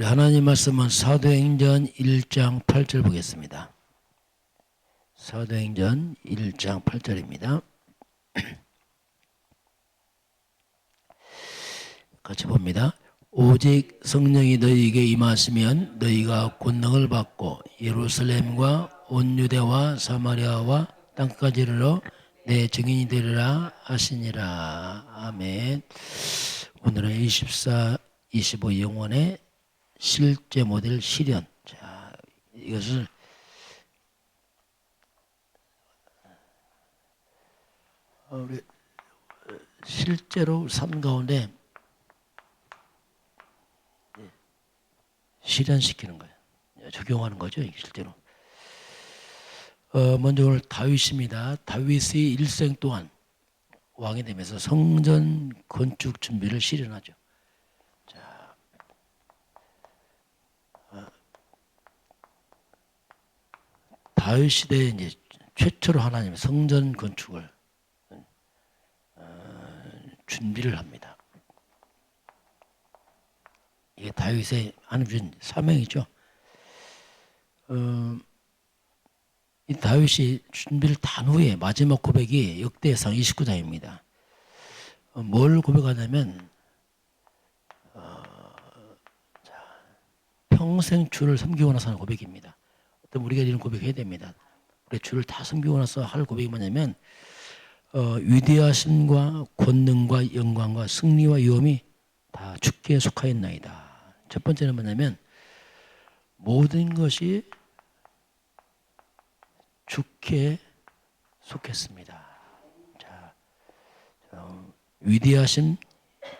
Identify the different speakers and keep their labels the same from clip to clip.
Speaker 1: 하나님 말씀은 사도행전 1장 8절 보겠습니다. 사도행전 1장 8절입니다. 같이 봅니다. 오직 성령이 너희에게 임하시면 너희가 권능을 받고 예루살렘과 온 유대와 사마리아와 땅까지 이르러 내 증인이 되리라 하시니라. 아멘. 오늘은 24, 25 영원의 실제 모델 실현. 자, 이것을 어, 우리 실제로 삶 가운데 예, 실현시키는 거예요. 예, 적용하는 거죠, 실제로. 어, 먼저 오늘 다윗입니다. 다윗의 일생 동안 왕이 되면서 성전 건축 준비를 실현하죠. 다윗 시대에 이제 최초로 하나님 성전 건축을 어, 준비를 합니다. 이게 다윗의 하나님 준 사명이죠. 어, 이 다윗이 준비를 다한 후에 마지막 고백이 역대상 29장입니다. 어, 뭘 고백하냐면 어, 자, 평생 주를 섬기고 나서 하는 고백입니다. 우리가 이런 고백해야 됩니다. 우리 주를 다 섬기고 나서 할 고백이 뭐냐면 어, 위대하심과 권능과 영광과 승리와 위엄이 다 주께 속하였나이다. 첫 번째는 뭐냐면 모든 것이 주께 속했습니다. 자, 어, 위대하신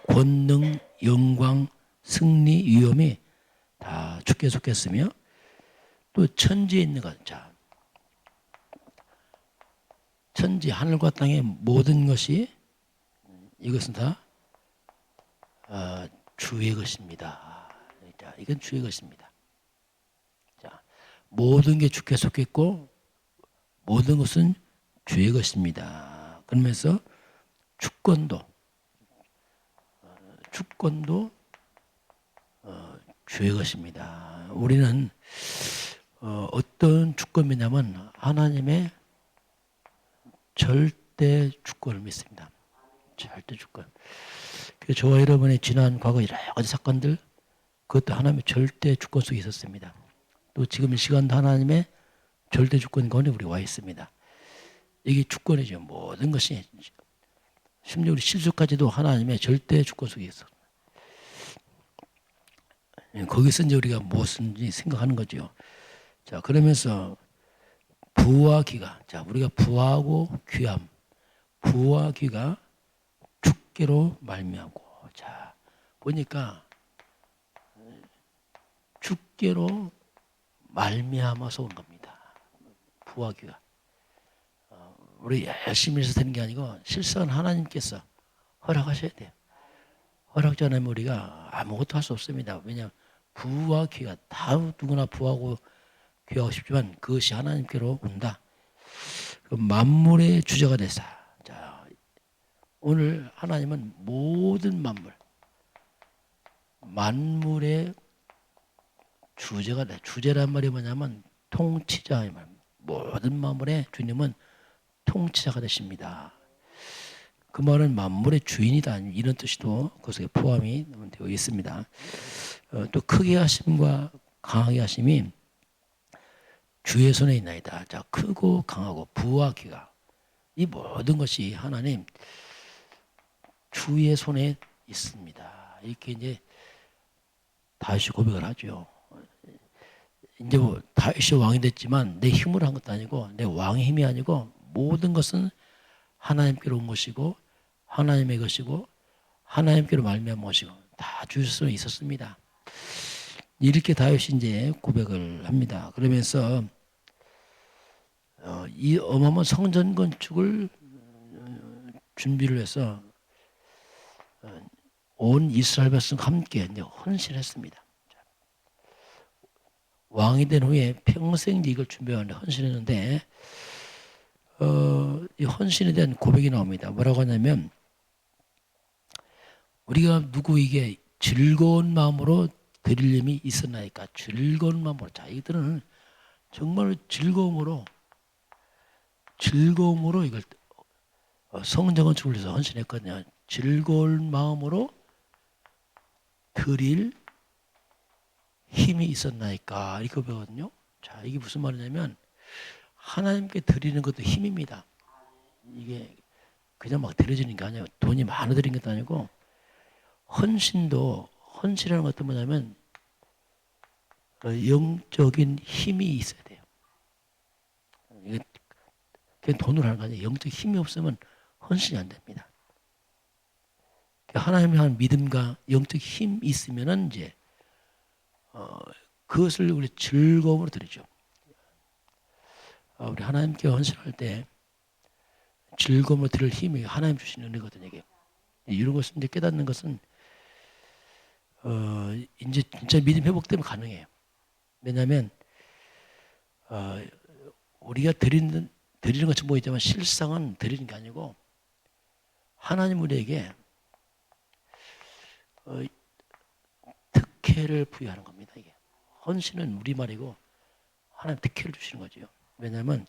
Speaker 1: 권능, 영광, 승리, 위엄이 다 주께 속했으며 또 천지에 있는 것, 자, 천지 하늘과 땅의 모든 것이 이것은 다 어, 주의 것입니다. 자, 이건 주의 것입니다. 자, 모든 게 주께 속했고 모든 것은 주의 것입니다. 그러면서 주권도 어, 주권도 어, 주의 것입니다. 우리는 어, 어떤 주권이냐면 하나님의 절대 주권을 믿습니다. 절대 주권. 그래서 저와 여러분의 지난 과거 여러 가지 사건들 그것도 하나님의 절대 주권 속에 있었습니다. 또 지금 이 시간도 하나님의 절대 주권 가운데 우리 와 있습니다. 이게 주권이죠. 모든 것이 심지어 우리 실수까지도 하나님의 절대 주권 속에 있어. 거기서 이제 우리가 무엇인지 생각하는 거죠. 자 그러면서 부와 귀가 자 우리가 부하고 귀함 부와 귀가 주께로 말미암고 자 보니까 주께로 말미암아서 온 겁니다. 부와 귀가 어, 우리 열심히 해서 되는 게 아니고 실상은 하나님께서 허락하셔야 돼요. 않으면 우리가 아무것도 할 수 없습니다. 왜냐하면 부와 귀가 다 누구나 부하고 귀하고 싶지만 그것이 하나님께로 온다. 그 만물의 주제가 되사. 자, 오늘 하나님은 모든 만물, 만물의 주제가 돼. 주제란 말이 뭐냐면 통치자 이 말. 모든 만물의 주님은 통치자가 되십니다. 그 말은 만물의 주인이다 이런 뜻이도 그것에 포함이 되어 있습니다. 어, 또 크게 하심과 강하게 하심이 주의 손에 있나이다. 자 크고 강하고 부와 귀가 이 모든 것이 하나님 주의 손에 있습니다. 이렇게 이제 다시 고백을 하죠. 이제 뭐 다윗이 왕이 됐지만 내 힘으로 한 것도 아니고 내 왕의 힘이 아니고 모든 것은 하나님께로 온 것이고 하나님의 것이고 하나님께로 말미암은 것이고 다 주실 수 있었습니다. 이렇게 다윗이 이제 고백을 합니다. 그러면서 어, 이 어마어마한 성전 건축을 어, 준비를 해서 어, 온 이스라엘 백성 함께 헌신했습니다. 왕이 된 후에 평생 이걸 준비하는데 헌신했는데 어, 이 헌신에 대한 고백이 나옵니다. 뭐라고 하냐면 우리가 누구에게 즐거운 마음으로 드릴 힘이 있었나이까 즐거운 마음으로 자 이들은 정말 즐거움으로 즐거움으로 이걸 어, 성정은 주울려서 헌신했거든요. 즐거운 마음으로 드릴 힘이 있었나이까 이렇게 배웠거든요. 자 이게 무슨 말이냐면 하나님께 드리는 것도 힘입니다. 이게 그냥 막 드려지는 게 아니에요. 돈이 많아 드리는 것도 아니고 헌신도 헌신이라는 것도 뭐냐면 어, 영적인 힘이 있어야 돼요. 돈으로 하는 거 아니에요. 영적 힘이 없으면 헌신이 안 됩니다. 하나님에 대한 믿음과 영적 힘이 있으면은 이제 어, 그것을 우리 즐거움으로 드리죠. 어, 우리 하나님께 헌신할 때 즐거움으로 드릴 힘이 하나님 주신 은혜거든요. 이게 이런 것을 이제 깨닫는 것은 어, 이제 진짜 믿음 회복되면 가능해요. 왜냐하면 어, 우리가 드리는 드리는 것처럼 보이지만 실상은 드리는 게 아니고 하나님 우리에게 어, 특혜를 부여하는 겁니다. 이게 헌신은 우리 말이고 하나님 특혜를 주시는 거죠. 왜냐하면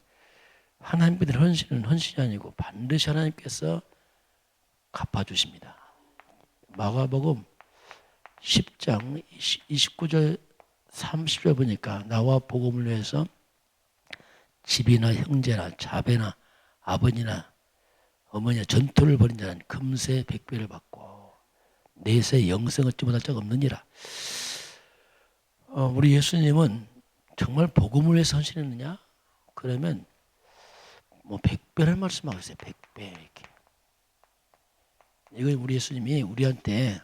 Speaker 1: 하나님께 헌신은 헌신이 아니고 반드시 하나님께서 갚아주십니다. 마가복음 10장 29절 30절 보니까 나와 복음을 위해서 집이나 형제나 자배나 아버지나 어머니나 전투를 벌인 자는 금세 백배를 받고 내세 영생을 못할 자가 없느니라. 어, 우리 예수님은 정말 복음을 위해서 헌신했느냐? 그러면 뭐 백배를 말씀하고 있어요. 백배 이렇게. 이거 우리 예수님이 우리한테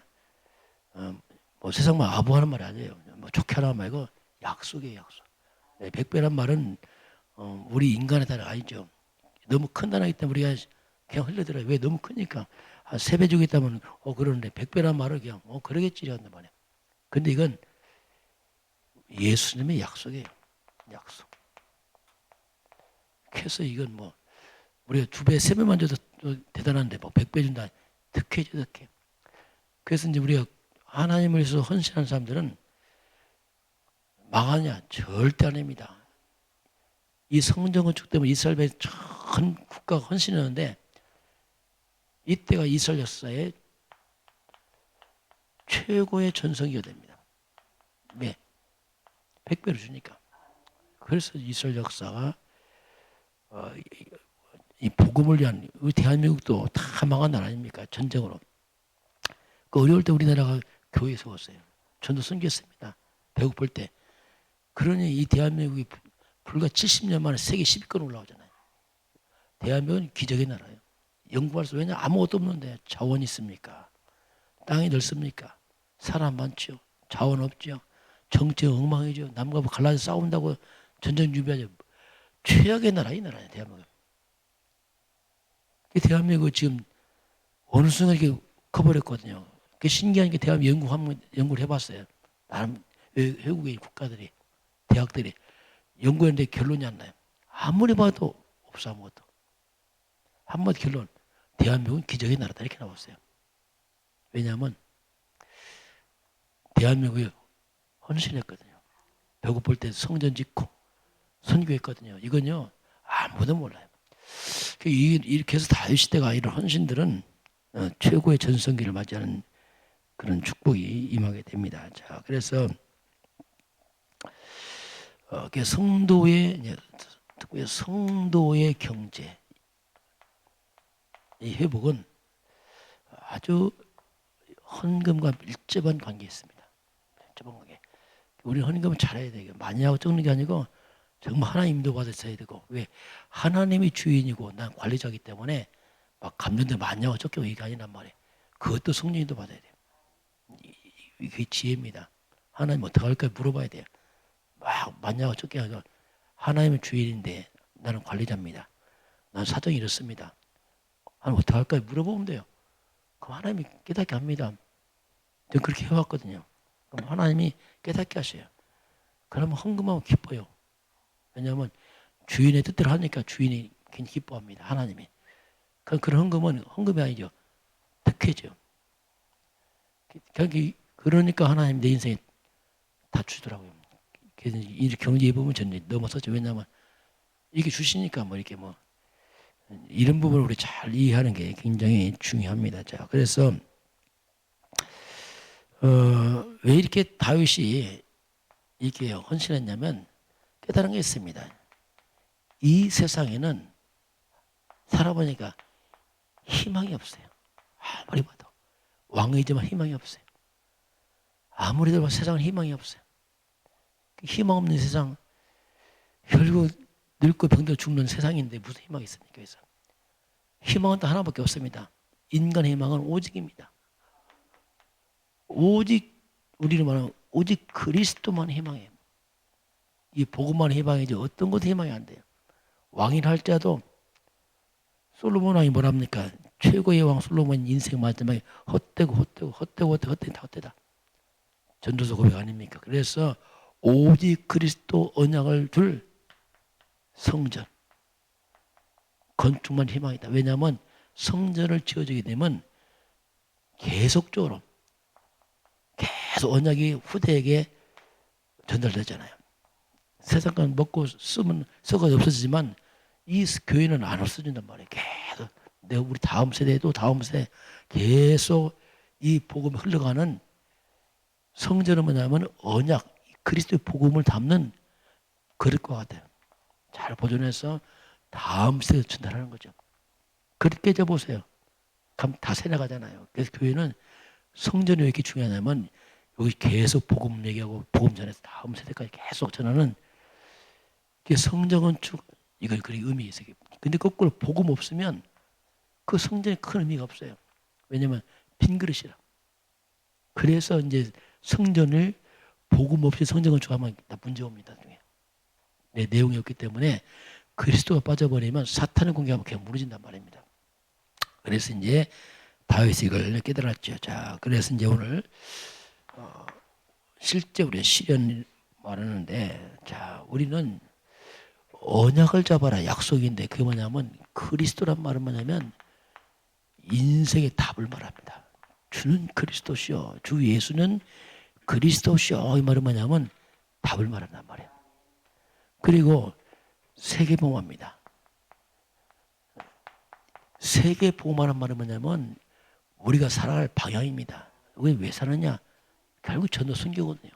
Speaker 1: 어, 뭐 세상 만 아부하는 말이 아니에요. 뭐 좋게 하는 말고 약속이에요, 약속. 네, 백배란 말은 어, 우리 인간의 단어 아니죠. 너무 큰 단어이기 때문에 우리가 그냥 흘려들어요. 왜 너무 크니까 한세배 주겠다면 어 그러는데 백배란 말을 그냥 어 그러겠지 이런단 말이야. 근데 이건 예수님의 약속이에요. 약속. 그래서 이건 뭐 우리가 두 배, 세 배만 줘도 대단한데 뭐 백 배 준다. 특혜죠, 특혜. 그래서 이제 우리가 하나님을 위해서 헌신하는 사람들은 망하냐? 절대 아닙니다. 이 성전 건축 때문에 이스라엘 전 국가가 헌신했는데 이때가 이스라엘 역사의 최고의 전성기가 됩니다. 왜? 백배를 주니까. 그래서 이스라엘 역사가 어, 이, 이 복음을 위한 대한민국도 다 망한 나라 아닙니까? 전쟁으로. 그 어려울 때 우리나라가 교회 세웠어요. 전도 섬겼습니다. 배고플 때. 그러니 이 대한민국이 불과 70년 만에 세계 10위권 올라오잖아요. 대한민국은 기적의 나라예요. 연구할 수 왜냐 아무것도 없는데 자원 있습니까? 땅이 넓습니까? 사람 많죠. 자원 없죠. 정치 엉망이죠. 남과 갈라져 싸운다고 전쟁 준비하죠. 최악의 나라 이 나라예요. 대한민국. 대한민국 지금 어느 순간 이렇게 커버렸거든요. 그 신기한 게 대한민국 연구 한번 연구를 해봤어요. 나름 외국의 국가들이 대학들이 연구했는데 결론이 안 나요. 아무리 봐도 없어 아무것도. 한마디 결론. 대한민국은 기적의 나라다 이렇게 나왔어요. 왜냐하면 대한민국이 헌신했거든요. 배고플 때 성전 짓고 선교했거든요. 이건요 아무도 몰라요. 이렇게 해서 다윗 시대가 이런 헌신들은 어, 최고의 전성기를 맞이하는 그런 축복이 임하게 됩니다. 자, 그래서 어, 성도의 특히 성도의 경제 이 회복은 아주 헌금과 밀접한 관계 있습니다. 밀접한 관계. 우리 헌금을 잘해야 돼요. 많이 하고 적는 게 아니고 정말 하나님 도 받았어야 되고 왜 하나님이 주인이고 난 관리자이기 때문에 막 감정들 많이 하고 적게 이게 아니란 말이에요. 그것도 성령님도 받아야 돼요. 이게 지혜입니다. 하나님 어떻게 할까 물어봐야 돼요. 막 하고 적게 하고 하나님은 주인인데 나는 관리자입니다. 난 사정이 이렇습니다. 하나님 어떻게 할까요? 물어보면 돼요. 그럼 하나님이 깨닫게 합니다. 저 그렇게 해왔거든요. 그럼 하나님이 깨닫게 하셔요. 그러면 헌금하면 기뻐요. 왜냐하면 주인의 뜻대로 하니까 주인이 괜히 기뻐합니다. 하나님이. 그럼 그런 헌금은 헌금이 아니죠. 특혜죠. 그러니까 하나님 내 인생에 다 주더라고요. 그래서 이 경제 부분 저는 넘어섰죠. 왜냐하면 이게 주시니까 뭐 이렇게 뭐 이런 부분을 우리 잘 이해하는 게 굉장히 중요합니다. 자, 그래서 어, 왜 이렇게 다윗이 이렇게 헌신했냐면 깨달은 게 있습니다. 이 세상에는 살아보니까 희망이 없어요. 아무리 봐도 왕이지만 희망이 없어요. 아무리 들어도 세상은 희망이 없어요. 그 희망 없는 세상 결국 늙고 병들어 죽는 세상인데 무슨 희망이 있습니까? 그래서 희망은 또 하나밖에 없습니다. 인간 희망은 오직입니다. 오직 우리는 말하면 오직 그리스도만 희망해요. 이 복음만 희망이지 어떤 것도 희망이 안 돼요. 왕이라 할지라도 솔로몬 왕이 뭐랍니까? 최고의 왕 솔로몬 인생 마지막에 헛되고 헛되고 헛되고 헛되고 헛되다. 전도서 고백 아닙니까? 그래서 오직 그리스도 언약을 줄 성전 건축만 희망이다. 왜냐하면 성전을 지어지게 되면 계속적으로 계속 언약이 후대에게 전달되잖아요. 세상 간 먹고 쓰면 썩어 없어지지만 이 교회는 안 없어진단 말이에요. 계속 내 우리 다음 세대도 다음 세대 계속 이 복음이 흘러가는 성전은 뭐냐면 언약 그리스도의 복음을 담는 그릇과 같아요. 잘 보존해서 다음 세대에 전달하는 거죠. 그렇게 져 보세요. 그럼 다 새나가잖아요. 그래서 교회는 성전이 왜 이렇게 중요하냐면 여기 계속 복음 얘기하고 복음 전해서 다음 세대까지 계속 전하는 그 성정은 쭉 이걸 그리 의미 있어요. 근데 거꾸로 복음 없으면 그 성전에 큰 의미가 없어요. 왜냐면 빈 그릇이라. 그래서 이제 성전을 복음 없이 성전을 주하면 다 문제 옵니다. 중에. 내 내용이 없기 때문에 그리스도가 빠져버리면 사탄의 공격하면 그냥 무너진단 말입니다. 그래서 이제 다윗이 이걸 깨달았죠. 자, 그래서 이제 오늘 어, 실제 우리 시련 말하는데, 자, 우리는 언약을 잡아라 약속인데 그게 뭐냐면 그리스도란 말은 뭐냐면 인생의 답을 말합니다. 주는 그리스도시요. 주 예수는 그리스도시요. 이 말은 뭐냐면 답을 말한단 말이에요. 그리고 세계보험합니다. 세계보험하는 말은 뭐냐면 우리가 살아갈 방향입니다. 왜, 왜 사느냐? 결국 전도 순교거든요.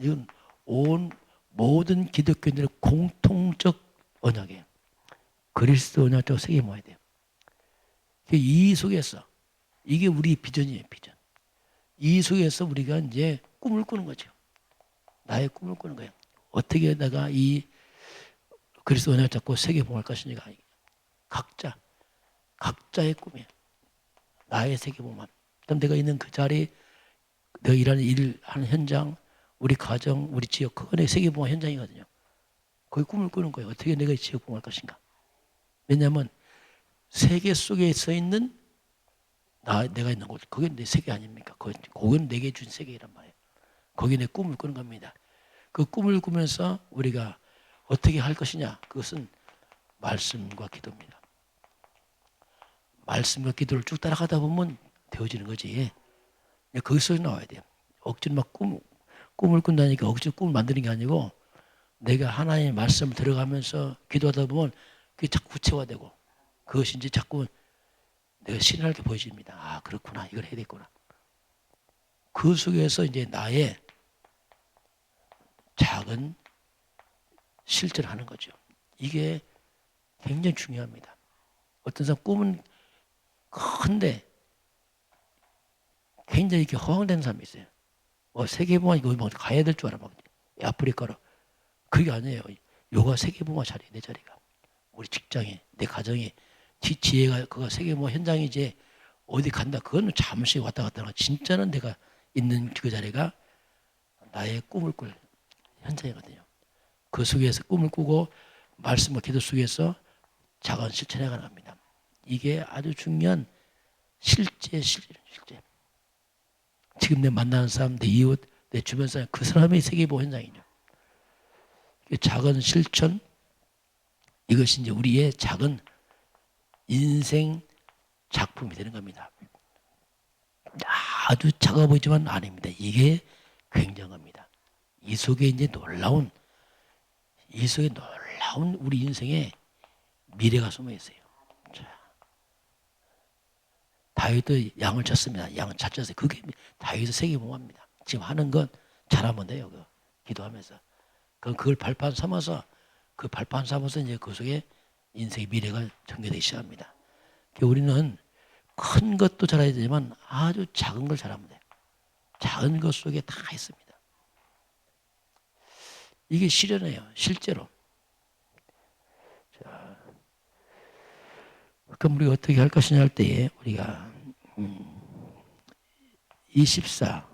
Speaker 1: 이건 온 모든 기독교인들의 공통적 언약이에요. 그리스도 언약적 세계 모아야 돼요. 이 속에서 이게 우리 비전이에요, 비전. 이 속에서 우리가 이제 꿈을 꾸는 거죠. 나의 꿈을 꾸는 거예요. 어떻게 내가 이 그리스도 언약 잡고 세계 봉할 것이니까 각자 각자의 꿈이에요. 나의 세계 봉만. 그럼 내가 있는 그 자리, 내가 일하는 일 하는 현장, 우리 가정, 우리 지역 내 세계 봉화 현장이거든요. 거기 꿈을 꾸는 거예요. 어떻게 내가 이 지역 봉할 것인가? 왜냐하면 세계 속에 서 있는 나 내가 있는 곳, 그게 내 세계 아닙니까? 그건 내게 준 세계란 말이에요. 거기 내 꿈을 꾸는 겁니다. 그 꿈을 꾸면서 우리가 어떻게 할 것이냐? 그것은 말씀과 기도입니다. 말씀과 기도를 쭉 따라가다 보면 되어지는 거지. 거기서 나와야 돼요. 억지로 막 꿈, 꿈을 꾼다니까 억지로 꿈을 만드는 게 아니고 내가 하나님의 말씀을 들어가면서 기도하다 보면 그게 자꾸 구체화되고 그것이 이제 자꾸 내가 신랄하게 보여집니다. 아, 그렇구나. 이걸 해야겠구나. 그 속에서 이제 나의 작은 실천을 하는 거죠. 이게 굉장히 중요합니다. 어떤 사람 꿈은 큰데 굉장히 이렇게 허황된 사람이 있어요. 뭐 세계봉화 이거 뭐 가야 될 줄 알아 막 아프리카로 그게 아니에요. 요가 세계봉화 자리 내 자리가 우리 직장에 내 가정에 지 지혜가 그가 세계봉화 현장이지 어디 간다 그거는 잠시 왔다 갔다 하는 진짜는 내가 있는 그 자리가 나의 꿈을 꿀 현장이거든요. 그 속에서 꿈을 꾸고 말씀과 기도 속에서 작은 실천해 가는 겁니다. 이게 아주 중요한 실제 실제. 지금 내 만나는 사람, 내 이웃, 내 주변 사람, 그 사람의 세계보 현장이죠. 작은 실천, 이것이 이제 우리의 작은 인생 작품이 되는 겁니다. 아주 작아 보이지만 아닙니다. 이게 굉장합니다. 이 속에 이제 놀라운 이 속에 놀라운 우리 인생의 미래가 숨어 있어요. 자, 다윗도 양을 쳤습니다. 양을 잘 쳤어요. 그게 다윗의 세계봉화입니다. 지금 하는 건 잘하면 돼요. 그 기도하면서. 그걸 발판 삼아서 그 발판 삼아서 이제 그 속에 인생의 미래가 전개되기 시작합니다. 우리는 큰 것도 잘해야 되지만 아주 작은 걸 잘하면 돼요. 작은 것 속에 다 있습니다. 이게 실현해요. 실제로. 자, 그럼 우리가 어떻게 할 것이냐 할 때에 우리가 음, 24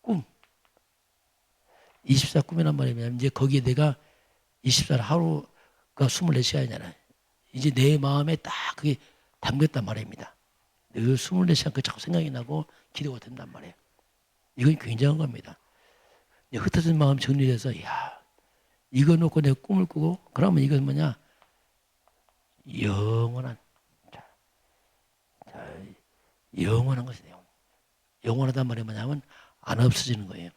Speaker 1: 꿈. 24 꿈이란 말이면 이제 거기에 내가 24를 하루 가 24시간이잖아요. 이제 내 마음에 딱 그게 담겼단 말입니다. 늘 24시간 그 자꾸 생각이 나고 기도가 된단 말이에요. 이건 굉장한 겁니다. 흩어진 마음 정리돼서 야 이거 놓고 내 꿈을 꾸고 그러면 이건 뭐냐 영원한 자, 자, 영원한 것이네요. 영원하단 말이 뭐냐면 안 없어지는 거예요.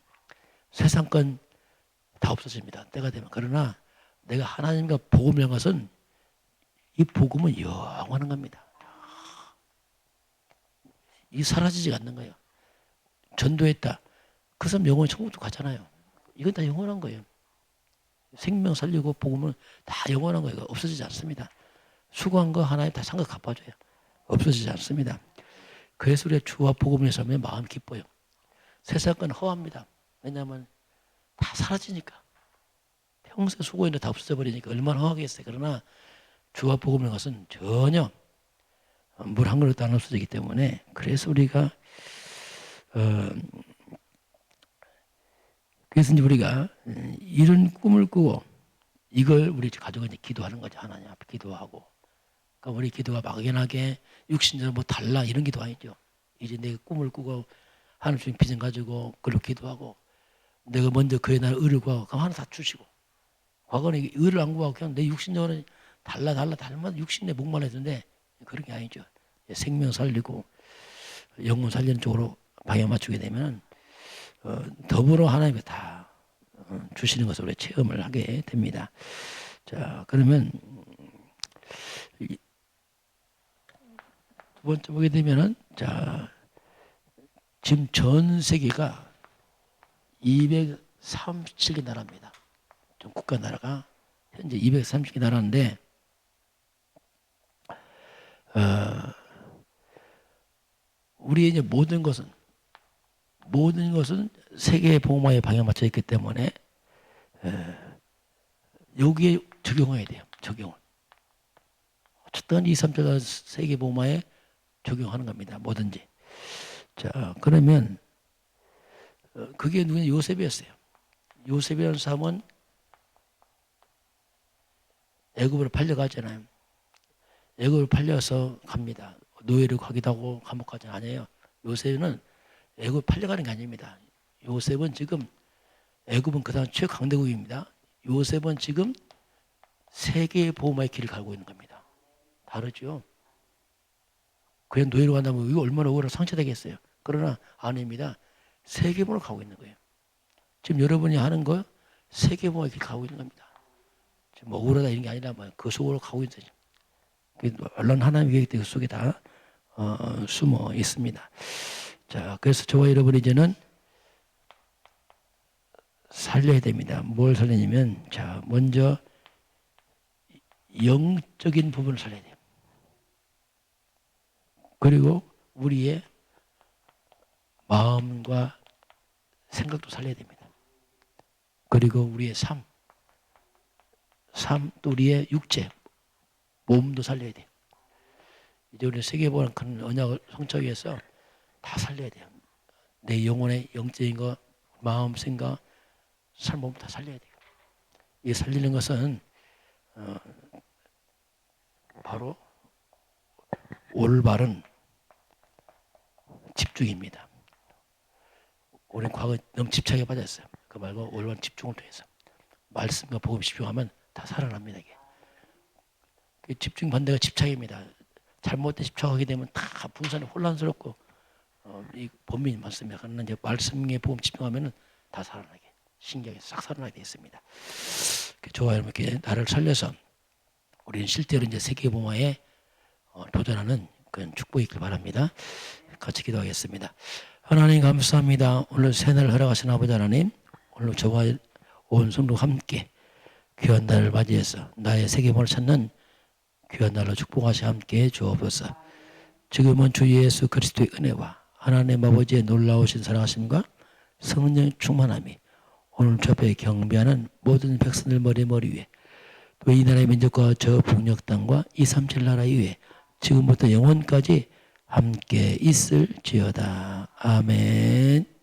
Speaker 1: 세상 건 다 없어집니다. 때가 되면 그러나 내가 하나님과 복음을 것은 이 복음은 영원한 겁니다. 이 사라지지 않는 거예요. 전도했다. 그 사람 영원히 천국도 가잖아요. 이건 다 영원한 거예요. 생명 살리고 복음은 다 영원한 거예요. 없어지지 않습니다. 수고한 거 하나에 다 상각 갚아줘요. 없어지지 않습니다. 그래서 우리가 주와 복음을 살면 마음 기뻐요. 세상 건 허합니다. 왜냐하면 다 사라지니까. 평생 수고했는데 다 없어져 버리니까 얼마나 허하겠어요. 그러나 주와 복음을 것은 전혀 물 한 그릇도 안 없어지기 때문에 그래서 우리가 어, 그래서 이제 우리가 이런 꿈을 꾸고 이걸 우리 가족은 이제 기도하는 거죠. 하나님 앞에 기도하고. 그러니까 우리 기도가 막연하게 육신적으로 뭐 달라 이런 기도 아니죠. 이제 내가 꿈을 꾸고 하나님 주신 비전 가지고 그걸로 기도하고 내가 먼저 그의 나라 의를 구하고 그럼 하나 다 주시고 과거는 의를 안 구하고 그냥 내 육신적으로 달라 달라 달라 육신에 목말랐는데 그런 게 아니죠 생명 살리고 영혼 살리는 쪽으로 방향 맞추게 되면 어, 더불어 하나님이 다 어, 주시는 것을 우리 체험을 하게 됩니다. 자 그러면 이- 두 번째 보게 되면은 자 지금 전 세계가 237개 나라입니다. 전 국가 나라가 현재 230개 나라인데 어, 우리의 이제 모든 것은 모든 것은 세계의 복음화에 방향 맞춰 있기 때문에 에, 여기에 적용해야 돼요. 적용을. 어쨌든 2, 3절 세계 복음화에 적용하는 겁니다. 뭐든지. 자, 그러면 어, 그게 누구냐? 요셉이었어요. 요셉이라는 사람은 애굽으로 팔려가잖아요. 애굽으로 팔려서 갑니다. 노예로 가기도 하고 감옥 가지 아니에요. 요셉은 애굽 팔려가는 게 아닙니다. 요셉은 지금 애굽은 그다음 최강대국입니다. 요셉은 지금 세계의 보호마의 길을 갈고 있는 겁니다. 다르죠. 그냥 노예로 간다면 이거 얼마나 억울하고 상처되겠어요. 그러나 아닙니다. 세계보로 가고 있는 거예요. 지금 여러분이 하는 거 세계보호의 길 가고 있는 겁니다. 지금 억울하다 이런 게 아니라 뭐그 속으로 가고 거죠. 물론 하나님의 계획 그 속에 다 어, 숨어 있습니다. 자, 그래서 저와 여러분 이제는 살려야 됩니다. 뭘 살리냐면, 자, 먼저 영적인 부분을 살려야 돼요. 그리고 우리의 마음과 생각도 살려야 됩니다. 그리고 우리의 삶, 삶, 또 우리의 육체, 몸도 살려야 돼요. 이제 우리 세계보는 큰 언약을 성취하기 위해서 다 살려야 돼요. 내 영혼의 영적인 거, 마음, 생각, 삶, 몸 다 살려야 돼요. 이 살리는 것은 어, 바로 올바른 집중입니다. 우리는 과거 너무 집착에 빠졌어요. 그 말고 올바른 집중을 통해서 말씀과 복음 집중하면 다 살아납니다. 이게. 그 집중 반대가 집착입니다. 잘못된 집착하게 되면 다 분산이 혼란스럽고 어, 이 본민 말씀에 하는 이제 말씀에 보험 집중하면은 다 살아나게 신경이 싹 살아나게 되어 있습니다. 그 좋아요 이렇게 나를 살려서 우리는 실제로 이제 세계 봉화에 어, 도전하는 그런 축복이 있길 바랍니다. 같이 기도하겠습니다. 하나님 감사합니다. 오늘 새날 허락하신 아버지 하나님 오늘 저와 온 성도 함께 귀한 날을 맞이해서 나의 세계봉을 찾는 귀한 날로 축복하시 함께 주옵소서. 지금은 주 예수 그리스도의 은혜와 하나님 아버지의 놀라우신 사랑하심과 성령 충만함이 오늘 저에 경배하는 모든 백성들 머리 머리 위에 또 이 나라의 민족과 저 북녘 땅과 이 삼칠 나라 위에 지금부터 영원까지 함께 있을지어다. 아멘.